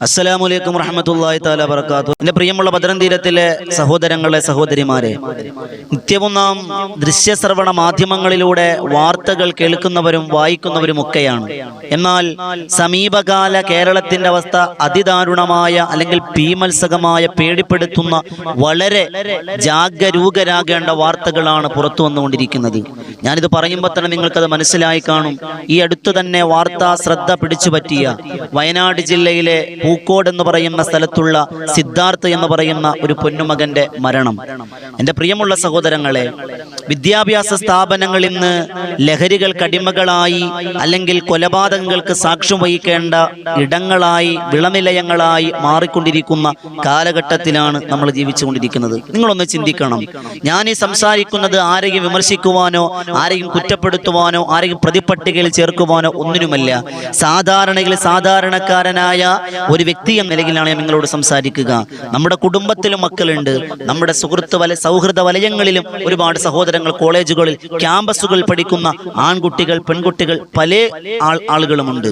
അസ്സലാമലൈക്കും റഹമത്തല്ലാഹി താല വർക്കാത്തു എന്റെ പ്രിയമുള്ള ഭദ്രം തീരത്തിലെ സഹോദരങ്ങളെ സഹോദരിമാരെ നിത്യവും നാം ദൃശ്യശ്രവണ മാധ്യമങ്ങളിലൂടെ വാർത്തകൾ കേൾക്കുന്നവരും വായിക്കുന്നവരും ഒക്കെയാണ്. എന്നാൽ സമീപകാല കേരളത്തിന്റെ അവസ്ഥ അതിദാരുണമായ അല്ലെങ്കിൽ ഭീമത്സകമായ പേടിപ്പെടുത്തുന്ന വളരെ ജാഗരൂകരാകേണ്ട വാർത്തകളാണ് പുറത്തു വന്നുകൊണ്ടിരിക്കുന്നത്. ഞാനിത് പറയുമ്പോൾ തന്നെ നിങ്ങൾക്കത് മനസ്സിലായി കാണും. ഈ അടുത്തു തന്നെ വാർത്താ ശ്രദ്ധ പിടിച്ചു പറ്റിയ വയനാട് ജില്ലയിലെ പൂക്കോട് എന്ന് പറയുന്ന സ്ഥലത്തുള്ള സിദ്ധാർത്ഥ് എന്ന് പറയുന്ന ഒരു പൊന്നുമകന്റെ മരണം. എന്റെ പ്രിയമുള്ള സഹോദരങ്ങളെ വിദ്യാഭ്യാസ സ്ഥാപനങ്ങൾ ഇന്ന് ലഹരികൾ കടിമകളായി അല്ലെങ്കിൽ കൊലപാതകങ്ങൾക്ക് സാക്ഷ്യം വഹിക്കേണ്ട ഇടങ്ങളായി വിളനിലയങ്ങളായി മാറിക്കൊണ്ടിരിക്കുന്ന കാലഘട്ടത്തിലാണ് നമ്മൾ ജീവിച്ചുകൊണ്ടിരിക്കുന്നത്. നിങ്ങളൊന്ന് ചിന്തിക്കണം. ഞാൻ ഈ സംസാരിക്കുന്നത് ആരെയും വിമർശിക്കുവാനോ ആരെയും കുറ്റപ്പെടുത്തുവാനോ ആരെയും പ്രതിപട്ടികയിൽ ചേർക്കുവാനോ ഒന്നിനുമല്ല. സാധാരണയിൽ സാധാരണക്കാരനായ ഒരു വ്യക്തി എന്ന നിലയിലാണ് ഞാൻ നിങ്ങളോട് സംസാരിക്കുക. നമ്മുടെ കുടുംബത്തിലും മക്കളുണ്ട്. നമ്മുടെ സുഹൃത്ത് വല സൗഹൃദ വലയങ്ങളിലും ഒരുപാട് സഹോദരങ്ങൾ കോളേജുകളിൽ ക്യാമ്പസുകളിൽ പഠിക്കുന്ന ആൺകുട്ടികൾ പെൺകുട്ടികൾ പല ആളുകളുമുണ്ട്.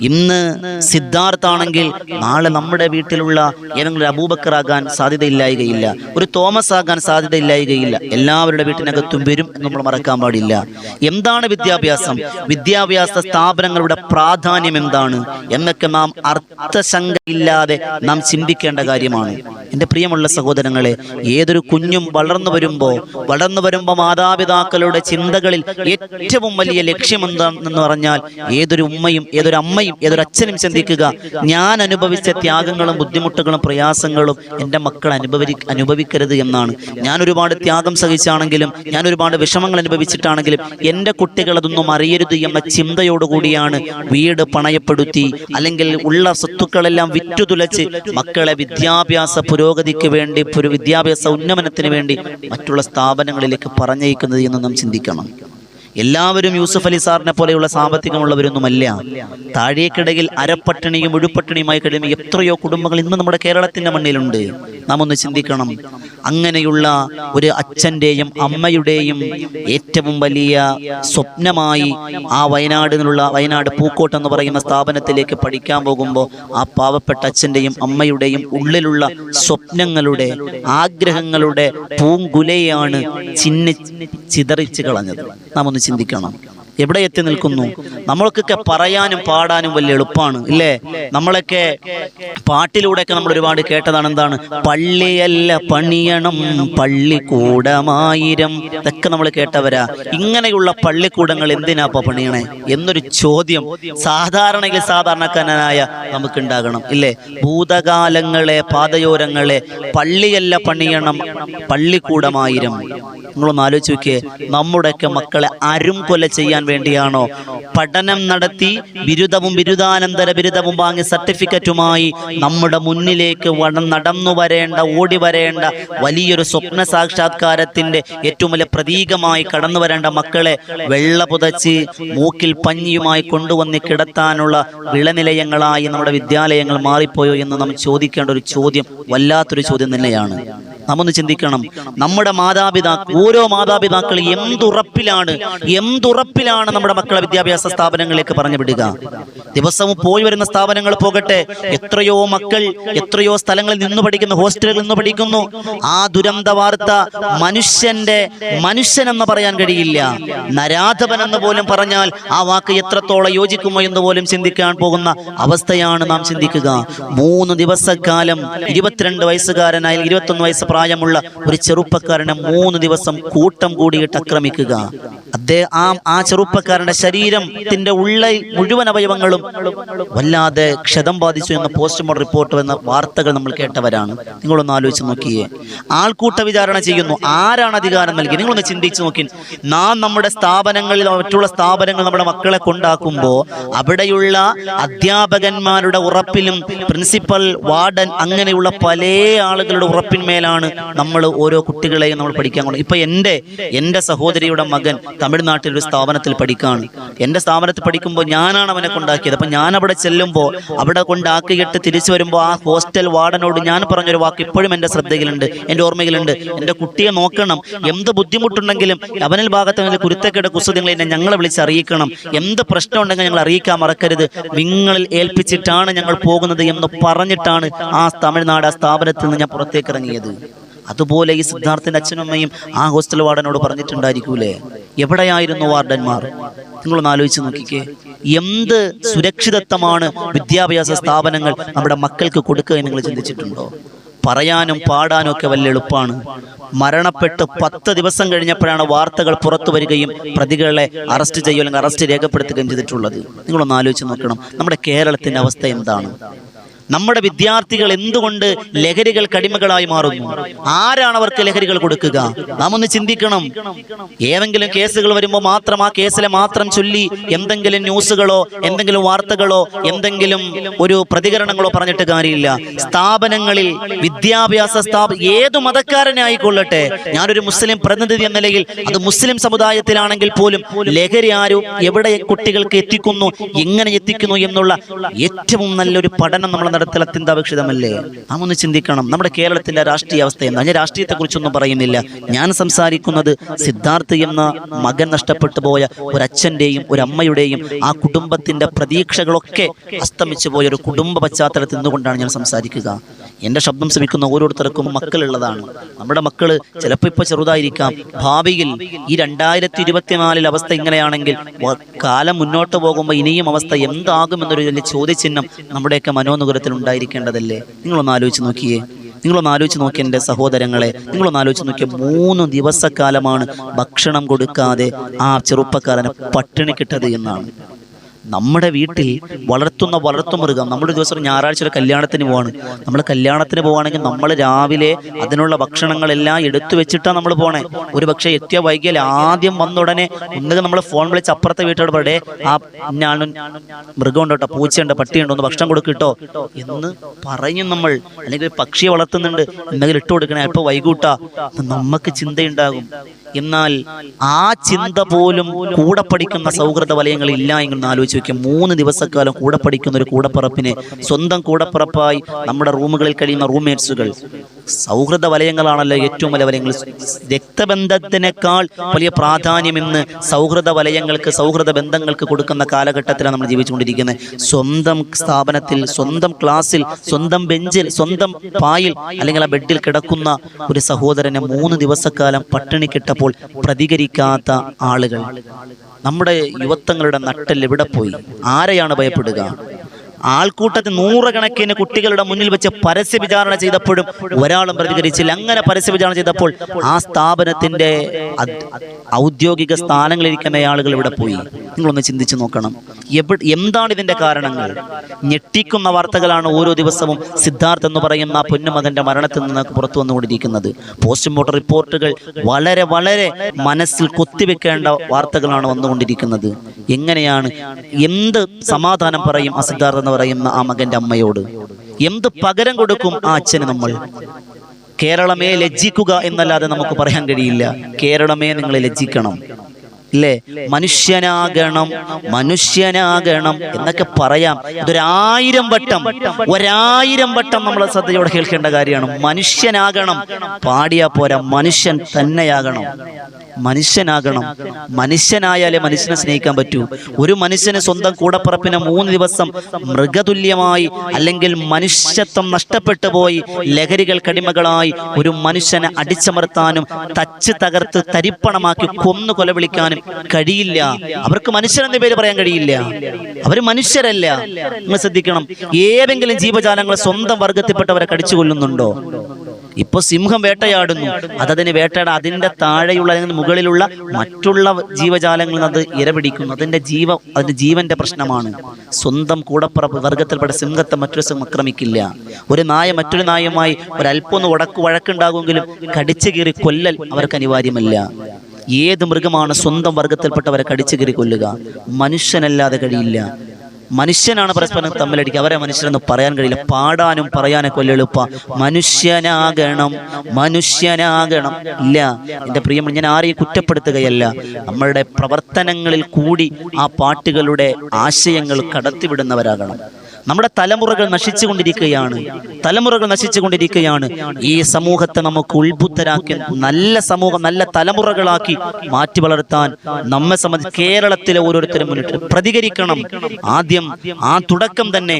ഇന്ന് സിദ്ധാർത്ഥാണെങ്കിൽ നാളെ നമ്മുടെ വീട്ടിലുള്ള ഏതെങ്കിലും അബൂബക്കറാകാൻ സാധ്യതയില്ലായികയില്ല. ഒരു തോമസ് ആകാൻ സാധ്യതയില്ലായികയില്ല. എല്ലാവരുടെ വീട്ടിനകത്തും വരും നമ്മൾ മറക്കാൻ പാടില്ല. എന്താണ് വിദ്യാഭ്യാസം? വിദ്യാഭ്യാസ സ്ഥാപനങ്ങളുടെ പ്രാധാന്യം എന്താണ്? എന്നൊക്കെ നാം അർത്ഥശങ്കയില്ലാതെ നാം ചിന്തിക്കേണ്ട കാര്യമാണ്. എന്റെ പ്രിയമുള്ള സഹോദരങ്ങളെ ഏതൊരു കുഞ്ഞും വളർന്നു വരുമ്പോൾ വളർന്നു വരുമ്പോൾ മാതാപിതാക്കളുടെ ചിന്തകളിൽ ഏറ്റവും വലിയ ലക്ഷ്യം എന്താണെന്ന് പറഞ്ഞാൽ ഏതൊരു ഉമ്മയും ഏതൊരു അമ്മയും ഏതൊരു അച്ഛനും ചിന്തിക്കുക ഞാൻ അനുഭവിച്ച ത്യാഗങ്ങളും ബുദ്ധിമുട്ടുകളും പ്രയാസങ്ങളും എന്റെ മക്കൾ അനുഭവി അനുഭവിക്കരുത് എന്നാണ്. ഞാൻ ഒരുപാട് ത്യാഗം സഹിച്ചാണെങ്കിലും ഞാൻ ഒരുപാട് വിഷമങ്ങൾ അനുഭവിച്ചിട്ടാണെങ്കിലും എന്റെ കുട്ടികൾ അതൊന്നും അറിയരുത് എന്ന ചിന്തയോടുകൂടിയാണ് വീട് പണയപ്പെടുത്തി അല്ലെങ്കിൽ ഉള്ള സ്വത്തുക്കളെല്ലാം വിറ്റുതുലച്ച് മക്കളെ വിദ്യാഭ്യാസ പുരോഗതിക്ക് വേണ്ടി വിദ്യാഭ്യാസ ഉന്നമനത്തിന് വേണ്ടി മറ്റുള്ള സ്ഥാപനങ്ങളിലേക്ക് പറഞ്ഞയക്കുന്നത് എന്ന് നാം ചിന്തിക്കണം. എല്ലാവരും യൂസുഫ് അലി സാറിനെ പോലെയുള്ള സാമ്പത്തികമുള്ളവരൊന്നുമല്ല. താഴേക്കിടയിൽ അരപ്പട്ടിണിയും ഒഴുപ്പട്ടിണിയുമായി കഴിയുമ്പോൾ എത്രയോ കുടുംബങ്ങൾ ഇന്ന് നമ്മുടെ കേരളത്തിന്റെ മണ്ണിലുണ്ട്. നാം ഒന്ന് ചിന്തിക്കണം. അങ്ങനെയുള്ള ഒരു അച്ഛന്റെയും അമ്മയുടെയും ഏറ്റവും വലിയ സ്വപ്നമായി ആ വയനാട് നിന്നുള്ള വയനാട് പൂക്കോട്ട് എന്ന് പറയുന്ന സ്ഥാപനത്തിലേക്ക് പഠിക്കാൻ പോകുമ്പോൾ ആ പാവപ്പെട്ട അച്ഛന്റെയും അമ്മയുടെയും ഉള്ളിലുള്ള സ്വപ്നങ്ങളുടെ ആഗ്രഹങ്ങളുടെ പൂങ്കുലയാണ് ചിന്നി ചിതറിച്ച് കളഞ്ഞത്. നാം ഒന്ന് ചിന്തിക്കണം. എവിടെ എത്തി നിൽക്കുന്നു? നമ്മൾക്കൊക്കെ പറയാനും പാടാനും വലിയ എളുപ്പമാണ് ഇല്ലേ? നമ്മളൊക്കെ പാട്ടിലൂടെയൊക്കെ നമ്മൾ ഒരുപാട് കേട്ടതാണ് എന്താണ്? പള്ളിയല്ല പണിയണം പള്ളിക്കൂടമായിരം. ഇതൊക്കെ നമ്മൾ കേട്ടവരാ. ഇങ്ങനെയുള്ള പള്ളിക്കൂടങ്ങൾ എന്തിനാപ്പ പണിയണേ? എന്നൊരു ചോദ്യം സാധാരണയിൽ സാധാരണക്കാരനായ നമുക്കുണ്ടാകണം ഇല്ലേ? ഭൂതകാലങ്ങളെ പാതയോരങ്ങളെ പള്ളിയല്ല പണിയണം പള്ളിക്കൂടമായിരം. നിങ്ങളൊന്ന് ആലോചിച്ച് നോക്കിയേ നമ്മുടെയൊക്കെ മക്കളെ അരും കൊല ചെയ്യാൻ വേണ്ടിയാണോ? പഠനം നടത്തി ബിരുദവും ബിരുദാനന്തര ബിരുദവും വാങ്ങി സർട്ടിഫിക്കറ്റുമായി നമ്മുടെ മുന്നിലേക്ക് നടന്നു വരേണ്ട ഓടി വരേണ്ട വലിയൊരു സ്വപ്ന സാക്ഷാത്കാരത്തിന്റെ ഏറ്റവും വലിയ പ്രതീകമായി കടന്നു വരേണ്ട മക്കളെ വെള്ള പുതച്ച് മൂക്കിൽ പഞ്ഞിയുമായി കൊണ്ടുവന്ന് കിടത്താനുള്ള വിളനിലയങ്ങളായി നമ്മുടെ വിദ്യാലയങ്ങൾ മാറിപ്പോയോ എന്ന് നാം ചോദിക്കേണ്ട ഒരു ചോദ്യം വല്ലാത്തൊരു ചോദ്യം തന്നെയാണ്. നമ്മൊന്ന് ചിന്തിക്കണം. നമ്മുടെ മാതാപിതാക്കൾ ഓരോ മാതാപിതാക്കൾ എന്തുറപ്പിലാണ് എന്തുറപ്പിലാണ് നമ്മുടെ മക്കളെ വിദ്യാഭ്യാസ സ്ഥാപനങ്ങളിലേക്ക് പറഞ്ഞു വിടുക. ദിവസവും പോയി വരുന്ന സ്ഥാപനങ്ങൾ പോകട്ടെ. എത്രയോ മക്കൾ എത്രയോ സ്ഥലങ്ങളിൽ നിന്ന് പഠിക്കുന്നു ഹോസ്റ്റലിൽ നിന്ന് പഠിക്കുന്നു. ആ ദുരന്ത വാർത്ത മനുഷ്യന്റെ മനുഷ്യൻ എന്ന് പറയാൻ കഴിയില്ല. നരാധപൻ എന്ന് പോലും പറഞ്ഞാൽ ആ വാക്ക് എത്രത്തോളം യോജിക്കുമോ എന്ന് പോലും ചിന്തിക്കാൻ പോകുന്ന അവസ്ഥയാണ് നാം ചിന്തിക്കുക. മൂന്ന് ദിവസക്കാലം ഇരുപത്തിരണ്ട് വയസ്സുകാരനായ ഇരുപത്തൊന്ന് വയസ്സ് പ്രായമുള്ള ഒരു ചെറുപ്പക്കാരനെ മൂന്ന് ദിവസം കൂട്ടം കൂടിയിട്ട് ആക്രമിക്കുക. അദ്ദേഹം ആ ആ ചെറുപ്പക്കാരന്റെ ശരീരത്തിന്റെ ഉള്ള മുഴുവൻ അവയവങ്ങളും വല്ലാതെ ക്ഷതം ബാധിച്ചു എന്ന പോസ്റ്റ്മോർട്ടം റിപ്പോർട്ട് എന്ന വാർത്തകൾ നമ്മൾ കേട്ടവരാണ്. നിങ്ങളൊന്ന് ആലോചിച്ച് നോക്കിയേ. ആൾക്കൂട്ട വിചാരണ ചെയ്യുന്നു. ആരാണ് അധികാരം നൽകി നിങ്ങളൊന്ന് ചിന്തിച്ചു നോക്കി. നാം നമ്മുടെ സ്ഥാപനങ്ങളിൽ മറ്റുള്ള സ്ഥാപനങ്ങൾ നമ്മുടെ മക്കളെ കൊണ്ടാക്കുമ്പോൾ അവിടെയുള്ള അധ്യാപകന്മാരുടെ ഉറപ്പിലും പ്രിൻസിപ്പൽ വാർഡൻ അങ്ങനെയുള്ള പല ആളുകളുടെ ഉറപ്പിന്മേലാണ് നമ്മൾ ഓരോ കുട്ടികളെയും നമ്മൾ പഠിക്കാൻ കൊണ്ട്. ഇപ്പൊ എന്റെ എന്റെ സഹോദരിയുടെ മകൻ തമിഴ്നാട്ടിൽ ഒരു സ്ഥാപനത്തിൽ പഠിക്കാണ്. എന്റെ സ്ഥാപനത്തിൽ പഠിക്കുമ്പോൾ ഞാനാണ് അവനെ കൊണ്ടാക്കിയത്. അപ്പം ഞാൻ അവിടെ ചെല്ലുമ്പോൾ അവിടെ കൊണ്ടാക്കിയിട്ട് തിരിച്ചു വരുമ്പോൾ ആ ഹോസ്റ്റൽ വാർഡനോട് ഞാൻ പറഞ്ഞൊരു വാക്ക് ഇപ്പോഴും എന്റെ ശ്രദ്ധയിലുണ്ട് എന്റെ ഓർമ്മയിലുണ്ട്. എന്റെ കുട്ടിയെ നോക്കണം. എന്ത് ബുദ്ധിമുട്ടുണ്ടെങ്കിലും അവനിൽ ഭാഗത്ത് നിന്ന് കുരുത്തക്കേട് എന്നെ ഞങ്ങളെ വിളിച്ച് അറിയിക്കണം. എന്ത് പ്രശ്നം ഉണ്ടെങ്കിൽ ഞങ്ങൾ അറിയിക്കാൻ മറക്കരുത്. നിങ്ങളിൽ ഏൽപ്പിച്ചിട്ടാണ് ഞങ്ങൾ പോകുന്നത് എന്ന് പറഞ്ഞിട്ടാണ് ആ തമിഴ്നാട് ആ സ്ഥാപനത്തിൽ നിന്ന് ഞാൻ പുറത്തേക്ക് ഇറങ്ങിയത്. അതുപോലെ ഈ സിദ്ധാർത്ഥൻ അച്ഛനും അമ്മയും ആ ഹോസ്റ്റൽ വാർഡനോട് പറഞ്ഞിട്ടുണ്ടായിരിക്കൂലേ? എവിടെയായിരുന്നു വാർഡന്മാർ? നിങ്ങളൊന്ന് ആലോചിച്ച് നോക്കിക്കേ. എന്ത് സുരക്ഷിതത്വമാണ് വിദ്യാഭ്യാസ സ്ഥാപനങ്ങൾ നമ്മുടെ മക്കൾക്ക് കൊടുക്കുക നിങ്ങൾ ചിന്തിച്ചിട്ടുണ്ടോ? പറയാനും പാടാനും ഒക്കെ വലിയ എളുപ്പമാണ് മരണപ്പെട്ട് പത്ത് ദിവസം കഴിഞ്ഞപ്പോഴാണ് വാർത്തകൾ പുറത്തു വരികയും പ്രതികളെ അറസ്റ്റ് ചെയ്യുക അല്ലെങ്കിൽ അറസ്റ്റ് രേഖപ്പെടുത്തുകയും ചെയ്തിട്ടുള്ളത്. നിങ്ങളൊന്ന് ആലോചിച്ച് നോക്കണം. നമ്മുടെ കേരളത്തിന്റെ അവസ്ഥ എന്താണ്? നമ്മുടെ വിദ്യാർത്ഥികൾ എന്തുകൊണ്ട് ലഹരികൾ കടിമകളായി മാറുന്നു ആരാണ് അവർക്ക് ലഹരികൾ കൊടുക്കുക? നാം ഒന്ന് ചിന്തിക്കണം. ഏതെങ്കിലും കേസുകൾ വരുമ്പോൾ മാത്രം ആ കേസിലെ മാത്രം ചൊല്ലി എന്തെങ്കിലും ന്യൂസുകളോ എന്തെങ്കിലും വാർത്തകളോ എന്തെങ്കിലും ഒരു പ്രതികരണങ്ങളോ പറഞ്ഞിട്ട് കാര്യമില്ല. സ്ഥാപനങ്ങളിൽ വിദ്യാഭ്യാസ സ്ഥാപ ഏത് മതക്കാരനെ ആയിക്കൊള്ളട്ടെ? ഞാനൊരു മുസ്ലിം പ്രതിനിധി എന്ന നിലയിൽ അത് മുസ്ലിം സമുദായത്തിലാണെങ്കിൽ പോലും ലഹരി ആരും എവിടെ കുട്ടികൾക്ക് എത്തിക്കുന്നു എങ്ങനെ എത്തിക്കുന്നു എന്നുള്ള ഏറ്റവും നല്ലൊരു പഠനം നമ്മൾ നടത്തൽ അത്യന്താപേക്ഷിതമല്ലേ? നാം ചിന്തിക്കണം. നമ്മുടെ കേരളത്തിന്റെ രാഷ്ട്രീയ അവസ്ഥ എന്താ? ഞാൻ രാഷ്ട്രീയത്തെ കുറിച്ചൊന്നും പറയുന്നില്ല. ഞാൻ സംസാരിക്കുന്നത് സിദ്ധാർത്ഥ് എന്ന മകൻ നഷ്ടപ്പെട്ടു പോയ ഒരു അച്ഛന്റെയും ഒരു അമ്മയുടെയും ആ കുടുംബത്തിന്റെ പ്രതീക്ഷകളൊക്കെ അസ്തമിച്ചു പോയ ഒരു കുടുംബ പശ്ചാത്തലത്തിൽ നിന്നുകൊണ്ടാണ് ഞാൻ സംസാരിക്കുക. എന്റെ ശബ്ദം ശ്രമിക്കുന്ന ഓരോരുത്തർക്കും മക്കളുള്ളതാണ്. നമ്മുടെ മക്കൾ ചിലപ്പോൾ ഇപ്പൊ ചെറുതായിരിക്കാം. ഭാവിയിൽ ഈ രണ്ടായിരത്തി ഇരുപത്തിനാലിൽ അവസ്ഥ ഇങ്ങനെയാണെങ്കിൽ കാലം മുന്നോട്ട് പോകുമ്പോൾ ഇനിയും അവസ്ഥ എന്താകുമെന്നൊരു ചോദ്യചിഹ്നം നമ്മുടെയൊക്കെ മനോനുഗ്രഹത്തിൽ ഉണ്ടായിരിക്കേണ്ടതല്ലേ നിങ്ങളൊന്ന് ആലോചിച്ച് നോക്കിയേ. നിങ്ങളൊന്ന് ആലോചിച്ച് നോക്കിയ എന്റെ സഹോദരങ്ങളെ. നിങ്ങളൊന്ന് ആലോചിച്ച് നോക്കിയ മൂന്ന് ദിവസക്കാലമാണ് ഭക്ഷണം കൊടുക്കാതെ ആ ചെറുപ്പക്കാരനെ പട്ടിണി കിട്ടത് എന്നാണ്. നമ്മുടെ വീട്ടിൽ വളർത്തുന്ന വളർത്തു മൃഗം നമ്മുടെ ദിവസം ഞായറാഴ്ച ഒരു കല്യാണത്തിന് പോവാണ്. നമ്മൾ കല്യാണത്തിന് പോവാണെങ്കിൽ നമ്മൾ രാവിലെ അതിനുള്ള ഭക്ഷണങ്ങളെല്ലാം എടുത്തു വെച്ചിട്ടാണ് നമ്മൾ പോണേ. ഒരു പക്ഷേ എത്തിയ വൈകിയാൽ ആദ്യം വന്ന ഉടനെ ഒന്നുകിൽ നമ്മൾ ഫോൺ വിളിച്ച് അപ്പുറത്തെ വീട്ടോട് പറയേ ആ ഞാനും മൃഗമുണ്ട് കേട്ടോ പൂച്ചയുണ്ട് പട്ടിയുണ്ട് ഒന്ന് ഭക്ഷണം കൊടുക്കിട്ടോ എന്ന് പറഞ്ഞു നമ്മൾ. അല്ലെങ്കിൽ പക്ഷിയെ വളർത്തുന്നുണ്ട് എന്തെങ്കിലും ഇട്ട് കൊടുക്കണേ അപ്പോൾ വൈകൂട്ടാ നമുക്ക് ചിന്തയുണ്ടാകും. എന്നാൽ ആ ചിന്ത പോലും കൂടെ പഠിക്കുന്ന സൗഹൃദ വലയങ്ങൾ ഇല്ല എന്ന് ആലോചിച്ച് വയ്ക്കും മൂന്ന് ദിവസക്കാലം കൂടെ പഠിക്കുന്ന ഒരു കൂടപ്പറപ്പിനെ സ്വന്തം കൂടപ്പറപ്പായി നമ്മുടെ റൂമുകളിൽ കഴിയുന്ന റൂംമേറ്റ്സുകൾ സൗഹൃദ വലയങ്ങളാണല്ലോ ഏറ്റവും വലിയ വലയങ്ങൾ. രക്തബന്ധത്തിനേക്കാൾ വലിയ പ്രാധാന്യം ഇന്ന് സൗഹൃദ വലയങ്ങൾക്ക് സൗഹൃദ ബന്ധങ്ങൾക്ക് കൊടുക്കുന്ന കാലഘട്ടത്തിലാണ് നമ്മൾ ജീവിച്ചുകൊണ്ടിരിക്കുന്നത്. സ്വന്തം സ്ഥാപനത്തിൽ സ്വന്തം ക്ലാസ്സിൽ സ്വന്തം ബെഞ്ചിൽ സ്വന്തം പായിൽ അല്ലെങ്കിൽ ആ ബെഡിൽ കിടക്കുന്ന ഒരു സഹോദരനെ മൂന്ന് ദിവസക്കാലം പട്ടിണി കിട്ടപ്പോൾ പ്രതികരിക്കാത്ത ആളുകൾ. നമ്മുടെ യുവത്വങ്ങളുടെ നട്ടൽ എവിടെ പോയി? ആരെയാണ് ഭയപ്പെടുക? ആൾക്കൂട്ടത്തിൽ നൂറുകണക്കിന് കുട്ടികളുടെ മുന്നിൽ വെച്ച് പരസ്യ വിചാരണ ചെയ്തപ്പോഴും ഒരാളും പ്രതികരിച്ചില്ല. അങ്ങനെ പരസ്യ വിചാരണ ചെയ്തപ്പോൾ ആ സ്ഥാപനത്തിന്റെ ഔദ്യോഗിക സ്ഥാനങ്ങളിരിക്കുന്ന ആളുകൾ ഇവിടെ പോയി. നിങ്ങളൊന്ന് ചിന്തിച്ചു നോക്കണം. എന്താണ് ഇതിന്റെ കാരണങ്ങൾ? ഞെട്ടിക്കുന്ന വാർത്തകളാണ് ഓരോ ദിവസവും സിദ്ധാർത്ഥ് എന്ന് പറയുന്ന ആ മരണത്തിൽ നിന്ന് പുറത്തു വന്നുകൊണ്ടിരിക്കുന്നത്. പോസ്റ്റ്മോർട്ടം റിപ്പോർട്ടുകൾ വളരെ വളരെ മനസ്സിൽ കൊത്തിവെക്കേണ്ട വാർത്തകളാണ് വന്നുകൊണ്ടിരിക്കുന്നത്. എങ്ങനെയാണ്? എന്ത് സമാധാനം പറയും ആ സിദ്ധാർത്ഥ എന്ന് പറയുന്ന ആ മകന്റെ അമ്മയോട്? എന്ത് പകരം കൊടുക്കും ആ അച്ഛന് നമ്മൾ? കേരളമേ ലജ്ജിക്കുക എന്നല്ലാതെ നമുക്ക് പറയാൻ കഴിയില്ല. കേരളമേ നിങ്ങൾ ലജ്ജിക്കണം. ഇല്ലേ മനുഷ്യനാകണം മനുഷ്യനാകണം എന്നൊക്കെ പറയാം. ഇതൊരായിരം വട്ടം ഒരായിരം വട്ടം നമ്മൾ ശ്രദ്ധയോടെ കേൾക്കേണ്ട കാര്യമാണ്. മനുഷ്യനാകണം പാടിയാ പോരാ മനുഷ്യൻ തന്നെയാകണം. മനുഷ്യനാകണം മനുഷ്യനായാലേ മനുഷ്യനെ സ്നേഹിക്കാൻ പറ്റൂ. ഒരു മനുഷ്യന് സ്വന്തം കൂടപ്പറപ്പിനെ മൂന്ന് ദിവസം മൃഗതുല്യമായി അല്ലെങ്കിൽ മനുഷ്യത്വം നഷ്ടപ്പെട്ടു പോയി ലഹരികൾ കടിമകളായി ഒരു മനുഷ്യനെ അടിച്ചമർത്താനും തച്ച് തകർത്ത് തരിപ്പണമാക്കി കൊന്നു കൊലവിളിക്കാനും കഴിയില്ല. അവർക്ക് മനുഷ്യൻ എന്ന പേര് പറയാൻ കഴിയില്ല. അവർ മനുഷ്യരല്ല. നിങ്ങൾ ശ്രദ്ധിക്കണം. ഏതെങ്കിലും ജീവജാലങ്ങൾ സ്വന്തം വർഗത്തിൽപ്പെട്ടവരെ കടിച്ചു കൊല്ലുന്നുണ്ടോ ഇപ്പൊ സിംഹം വേട്ടയാടുന്നു. അതതിന് വേട്ടയാട അതിന്റെ താഴെയുള്ള അല്ലെങ്കിൽ മുകളിലുള്ള മറ്റുള്ള ജീവജാലങ്ങളിൽ അത് ഇരപിടിക്കുന്നു. അതിന്റെ ജീവ അതിന്റെ ജീവന്റെ പ്രശ്നമാണ്. സ്വന്തം കൂടപ്പുറ വർഗത്തിൽപ്പെട്ട സിംഹത്തെ മറ്റൊരു സിംഹം ആക്രമിക്കില്ല. ഒരു നായ മറ്റൊരു നായുമായി ഒരല്പം ഉടക്കു ഉടക്ക് വഴക്കുണ്ടാകുമെങ്കിലും കടിച്ചു കീറി കൊല്ലൽ അവർക്ക് അനിവാര്യമല്ല. ഏത് മൃഗമാണ് സ്വന്തം വർഗത്തിൽപ്പെട്ടവരെ കടിച്ചു കയറി കൊല്ലുക? മനുഷ്യനല്ലാതെ കഴിയില്ല. മനുഷ്യനാണ് പരസ്പരം തമ്മിലടിക്കുക. അവരെ മനുഷ്യരെന്ന് പറയാൻ കഴിയില്ല. പാടാനും പറയാനൊക്കെ എളുപ്പ. മനുഷ്യനാകണം. മനുഷ്യനാകണം. ഇല്ല. എന്റെ പ്രിയം ഞാൻ ആരെയും കുറ്റപ്പെടുത്തുകയല്ല. നമ്മളുടെ പ്രവർത്തനങ്ങളിൽ കൂടി ആ പാട്ടുകളുടെ ആശയങ്ങൾ കടത്തിവിടുന്നവരാകണം. നമ്മുടെ തലമുറകൾ നശിച്ചുകൊണ്ടിരിക്കുകയാണ്. തലമുറകൾ നശിച്ചുകൊണ്ടിരിക്കുകയാണ്. ഈ സമൂഹത്തെ നമുക്ക് ഉത്ബുദ്ധരാക്കി നല്ല സമൂഹം നല്ല തലമുറകളാക്കി മാറ്റി വളർത്താൻ നമ്മെ സംബന്ധിച്ച് കേരളത്തിലെ ഓരോരുത്തരും മുന്നിട്ട് പ്രതികരിക്കണം. ആദ്യം ആ തുടക്കം തന്നെ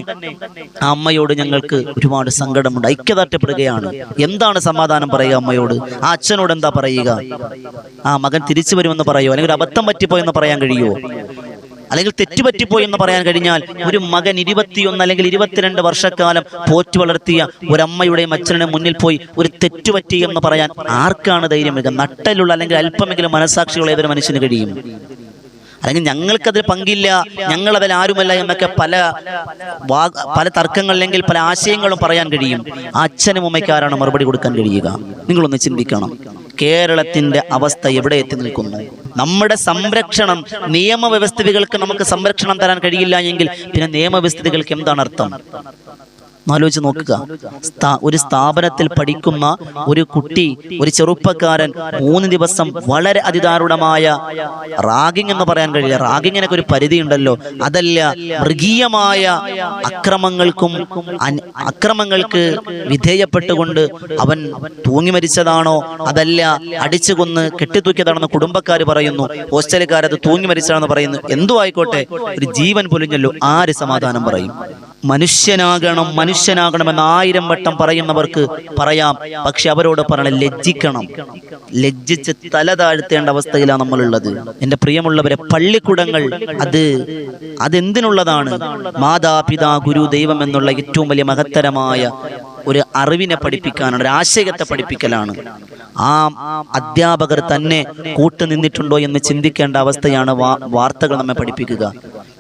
ആ അമ്മയോട് ഞങ്ങൾക്ക് ഒരുപാട് സങ്കടമുണ്ട്. ഐക്യദാർഢ്യപ്പെടുകയാണ്. എന്താണ് സമാധാനം പറയുക അമ്മയോട്? ആ അച്ഛനോട് എന്താ പറയുക? ആ മകൻ തിരിച്ചു വരുമെന്ന് പറയുമോ അല്ലെങ്കിൽ ഒരു അബദ്ധം പറ്റിപ്പോയെന്ന് പറയാൻ കഴിയുമോ അല്ലെങ്കിൽ തെറ്റുപറ്റിപ്പോയി എന്ന് പറയാൻ കഴിഞ്ഞാൽ ഒരു മകൻ ഇരുപത്തിയൊന്ന് അല്ലെങ്കിൽ ഇരുപത്തിരണ്ട് വർഷക്കാലം പോറ്റു വളർത്തിയ ഒരമ്മയുടെയും അച്ഛനുടെയും മുന്നിൽ പോയി ഒരു തെറ്റുപറ്റി എന്ന് പറയാൻ ആർക്കാണ് ധൈര്യം? നട്ടലുള്ള അല്ലെങ്കിൽ അല്പമെങ്കിലും മനസാക്ഷിയുള്ള ഏതൊരു മനുഷ്യന് കഴിയും. അല്ലെങ്കിൽ ഞങ്ങൾക്കതിൽ പങ്കില്ല ഞങ്ങൾ അതിൽ ആരുമല്ല എന്നൊക്കെ പല പല തർക്കങ്ങളിലെങ്കിൽ പല ആശയങ്ങളും പറയാൻ കഴിയും. അച്ഛനും ഉമ്മയ്ക്കാരാണ് മറുപടി കൊടുക്കാൻ കഴിയുക. നിങ്ങളൊന്ന് ചിന്തിക്കണം. കേരളത്തിന്റെ അവസ്ഥ എവിടെ എത്തി നിൽക്കുന്നു? നമ്മുടെ സംരക്ഷണം നിയമവ്യവസ്ഥിതികൾക്ക് നമുക്ക് സംരക്ഷണം തരാൻ കഴിയില്ല എങ്കിൽ പിന്നെ നിയമവ്യവസ്ഥിതികൾക്ക് എന്താണ് അർത്ഥം? ആലോചിച്ച് നോക്കുക. ഒരു സ്ഥാപനത്തിൽ പഠിക്കുന്ന ഒരു കുട്ടി ഒരു ചെറുപ്പക്കാരൻ മൂന്ന് ദിവസം വളരെ അതിദാരുണമായ റാഗിങ് എന്ന് പറയാൻ കഴിയില്ല. റാഗിങ്ങിനൊക്കെ ഒരു പരിധി ഉണ്ടല്ലോ അതല്ല മൃഗീയമായ അക്രമങ്ങൾക്കും അക്രമങ്ങൾക്ക് വിധേയപ്പെട്ടുകൊണ്ട് അവൻ തൂങ്ങി മരിച്ചതാണോ? അതല്ല അടിച്ചു കൊന്ന് കെട്ടിത്തൂക്കിയതാണെന്ന് കുടുംബക്കാർ പറയുന്നു. ഹോസ്റ്റലുകാരത് തൂങ്ങി മരിച്ചതാണെന്ന് പറയുന്നു. എന്തു ആയിക്കോട്ടെ ഒരു ജീവൻ പൊലിഞ്ഞല്ലോ ആര് സമാധാനം പറയും? മനുഷ്യനാകണം മനുഷ്യനാകണമെന്ന് ആയിരം വട്ടം പറയുന്നവർക്ക് പറയാം. പക്ഷെ അവരോട് പറയണം ലജ്ജിക്കണം. ലജ്ജിച്ച് തല താഴ്ത്തേണ്ട അവസ്ഥയിലാണ് നമ്മളുള്ളത്. എന്റെ പ്രിയമുള്ളവരെ പള്ളിക്കുടങ്ങൾ അത് അതെന്തിനുള്ളതാണ്? മാതാപിതാ ഗുരു ദൈവം എന്നുള്ള ഏറ്റവും വലിയ മഹത്തരമായ ഒരു അറിവിനെ പഠിപ്പിക്കാനാണ് ഒരു ആശയത്തെ പഠിപ്പിക്കലാണ്. ആ അധ്യാപകർ തന്നെ കൂട്ടുനിന്നിട്ടുണ്ടോ എന്ന് ചിന്തിക്കേണ്ട അവസ്ഥയാണ് വാർത്തകൾ നമ്മെ പഠിപ്പിക്കുക.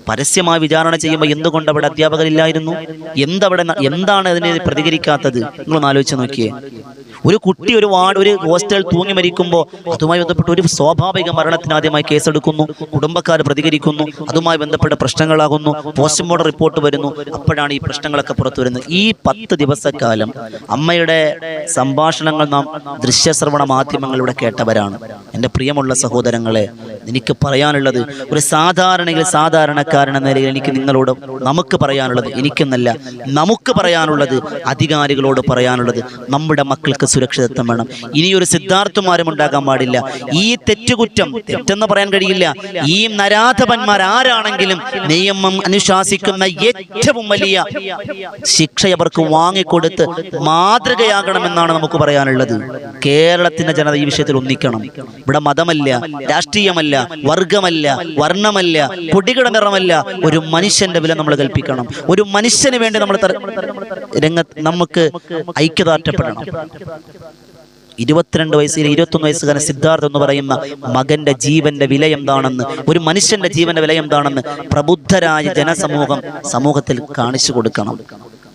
പരസ്യമായി വിചാരണ ചെയ്യുമ്പോൾ എന്തുകൊണ്ട് അവിടെ അധ്യാപകരില്ലായിരുന്നു എന്തവിടെ എന്താണ് അതിനെ പ്രതികരിക്കാത്തത്? നിങ്ങളൊന്ന് ആലോചിച്ച് നോക്കിയേ. ഒരു കുട്ടി ഒരു വാർഡ് ഒരു ഹോസ്റ്റൽ തൂങ്ങി മരിക്കുമ്പോൾ അതുമായി ബന്ധപ്പെട്ട് ഒരു സ്വാഭാവിക മരണത്തിന് ആദ്യമായി കേസെടുക്കുന്നു കുടുംബക്കാർ പ്രതികരിക്കുന്നു അതുമായി ബന്ധപ്പെട്ട പ്രശ്നങ്ങളാകുന്നു പോസ്റ്റ്മോർട്ടം റിപ്പോർട്ട് വരുന്നു. അപ്പോഴാണ് ഈ പ്രശ്നങ്ങളൊക്കെ പുറത്തു വരുന്നത്. ഈ പത്ത് ദിവസക്കാലം അമ്മയുടെ സംഭാഷണങ്ങൾ നാം ദൃശ്യശ്രവണ മാധ്യമങ്ങളിലൂടെ കേട്ടവരാണ്. എന്റെ പ്രിയമുള്ള സഹോദരങ്ങളെ എനിക്ക് പറയാനുള്ളത് ഒരു സാധാരണയിൽ സാധാരണക്കാരൻ എന്ന നിലയിൽ എനിക്ക് നിങ്ങളോട് നമുക്ക് പറയാനുള്ളത് എനിക്കെന്നല്ല നമുക്ക് പറയാനുള്ളത് അധികാരികളോട് പറയാനുള്ളത് നമ്മുടെ മക്കൾക്ക് സുരക്ഷിതത്വം വേണം. ഇനിയൊരു സിദ്ധാർത്ഥമാരും ഉണ്ടാകാൻ പാടില്ല. ഈ തെറ്റുകുറ്റം തെറ്റെന്ന് പറയാൻ കഴിയില്ല. ഈ നരാധപന്മാർ ആരാണെങ്കിലും നിയമം അനുശാസിക്കുന്ന ഏറ്റവും വലിയ ശിക്ഷ അവർക്ക് വാങ്ങിക്കൊടുത്ത് മാതൃകയാകണമെന്നാണ് നമുക്ക് പറയാനുള്ളത്. കേരളത്തിന്റെ ജനത ഈ വിഷയത്തിൽ ഒന്നിക്കണം. ഇവിടെ മതമല്ല രാഷ്ട്രീയമല്ല വർഗമല്ല വർണമല്ല കൊടികട നിറമല്ല ഒരു മനുഷ്യന്റെ വില നമ്മൾ കൽപ്പിക്കണം. ഒരു മനുഷ്യന് വേണ്ടി നമ്മൾ രംഗ രംഗത്ത് നമുക്ക് ഐക്യദാർഢ്യപ്പെടണം. ഇരുപത്തിരണ്ട് വയസ്സിൽ ഇരുപത്തൊന്ന് വയസ്സുകാരൻ സിദ്ധാർത്ഥ് എന്ന് പറയുന്ന മകന്റെ ജീവന്റെ വില എന്താണെന്ന് ഒരു മനുഷ്യന്റെ ജീവന്റെ വില എന്താണെന്ന് പ്രബുദ്ധരായ ജനസമൂഹം സമൂഹത്തിൽ കാണിച്ചു കൊടുക്കണം.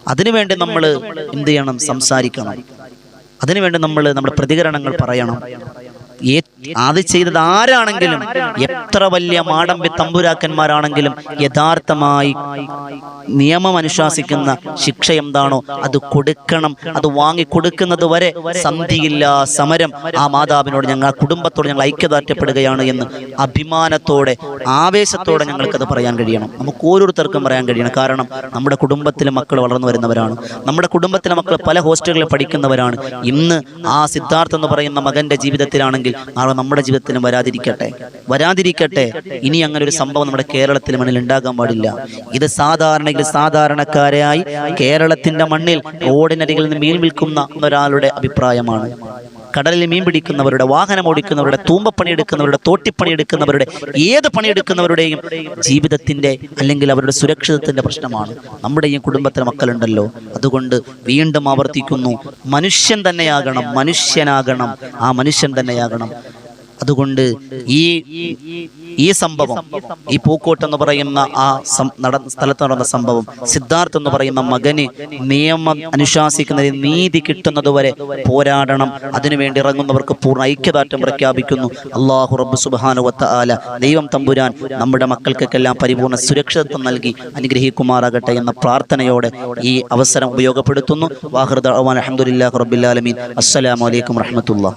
അതിനുവേണ്ടി നമ്മൾ എന്ത് ചെയ്യണം? സംസാരിക്കണം. അതിനുവേണ്ടി നമ്മൾ നമ്മുടെ പ്രതികരണങ്ങൾ പറയണം. അത് ചെയ്തത് ആരാണെങ്കിലും എത്ര വലിയ മാടമ്പി തമ്പുരാക്കന്മാരാണെങ്കിലും യഥാർത്ഥമായി നിയമം അനുശാസിക്കുന്ന ശിക്ഷ എന്താണോ അത് കൊടുക്കണം. അത് വാങ്ങിക്കൊടുക്കുന്നത് വരെ സന്ധിയില്ല സമരം. ആ മാതാവിനോട് ഞങ്ങൾ കുടുംബത്തോട് ഞങ്ങൾ ഐക്യദാർഢ്യപ്പെടുകയാണ് എന്ന് അഭിമാനത്തോടെ ആവേശത്തോടെ ഞങ്ങൾക്കത് പറയാൻ കഴിയണം. നമുക്ക് ഓരോരുത്തർക്കും പറയാൻ കഴിയണം. കാരണം നമ്മുടെ കുടുംബത്തിലെ മക്കൾ വളർന്നു വരുന്നവരാണ്. നമ്മുടെ കുടുംബത്തിലെ മക്കൾ പല ഹോസ്റ്റലുകളിൽ പഠിക്കുന്നവരാണ്. ഇന്ന് ആ സിദ്ധാർത്ഥ് എന്ന് പറയുന്ന മകന്റെ ജീവിതത്തിലാണെങ്കിൽ നാളെ നമ്മുടെ ജീവിതത്തിലും വരാതിരിക്കട്ടെ. വരാതിരിക്കട്ടെ. ഇനി അങ്ങനെ ഒരു സംഭവം നമ്മുടെ കേരളത്തിലെ മണ്ണിൽ ഉണ്ടാകാൻ പാടില്ല. ഇത് സാധാരണയിൽ സാധാരണക്കാരായി കേരളത്തിന്റെ മണ്ണിൽ ഓടിനരികളിൽ നിന്ന് മീൻ വിൽക്കുന്ന ഒരാളുടെ അഭിപ്രായമാണ്. കടലിൽ മീൻ പിടിക്കുന്നവരുടെ വാഹനം ഓടിക്കുന്നവരുടെ തൂമ്പപ്പണിയെടുക്കുന്നവരുടെ തോട്ടിപ്പണിയെടുക്കുന്നവരുടെ ഏത് പണിയെടുക്കുന്നവരുടെയും ജീവിതത്തിന്റെ അല്ലെങ്കിൽ അവരുടെ സുരക്ഷിതത്തിന്റെ പ്രശ്നമാണ്. നമ്മുടെ ഈ കുടുംബത്തിലെ മക്കളുണ്ടല്ലോ. അതുകൊണ്ട് വീണ്ടും ആവർത്തിക്കുന്നു. മനുഷ്യൻ തന്നെയാകണം മനുഷ്യനാകണം. ആ മനുഷ്യൻ തന്നെയാകണം. അതുകൊണ്ട് ഈ ഈ സംഭവം ഈ പൂക്കോട്ട് എന്ന് പറയുന്ന ആ സ്ഥലത്ത് നടന്ന സംഭവം സിദ്ധാർത്ഥ് എന്ന് പറയുന്ന മകന് നിയമം അനുശാസിക്കുന്നതിൽ നീതി കിട്ടുന്നതുവരെ പോരാടണം. അതിനുവേണ്ടി ഇറങ്ങുന്നവർക്ക് പൂർണ ഐക്യദാർഢ്യം പ്രഖ്യാപിക്കുന്നു. അള്ളാഹു റബ്ബ് സുബാനുവത്ത ആല ദൈവം തമ്പുരാൻ നമ്മുടെ മക്കൾക്കൊക്കെല്ലാം പരിപൂർണ സുരക്ഷിതത്വം നൽകി അനുഗ്രഹിക്കുമാറാകട്ടെ എന്ന പ്രാർത്ഥനയോടെ ഈ അവസരം ഉപയോഗപ്പെടുത്തുന്നു. വാഹൃദ് അഹമ്മദില്ലാ റബ്ബില്ലാലമീൻ അസ്സലാമലൈക്കും വറഹമത്തുള്ള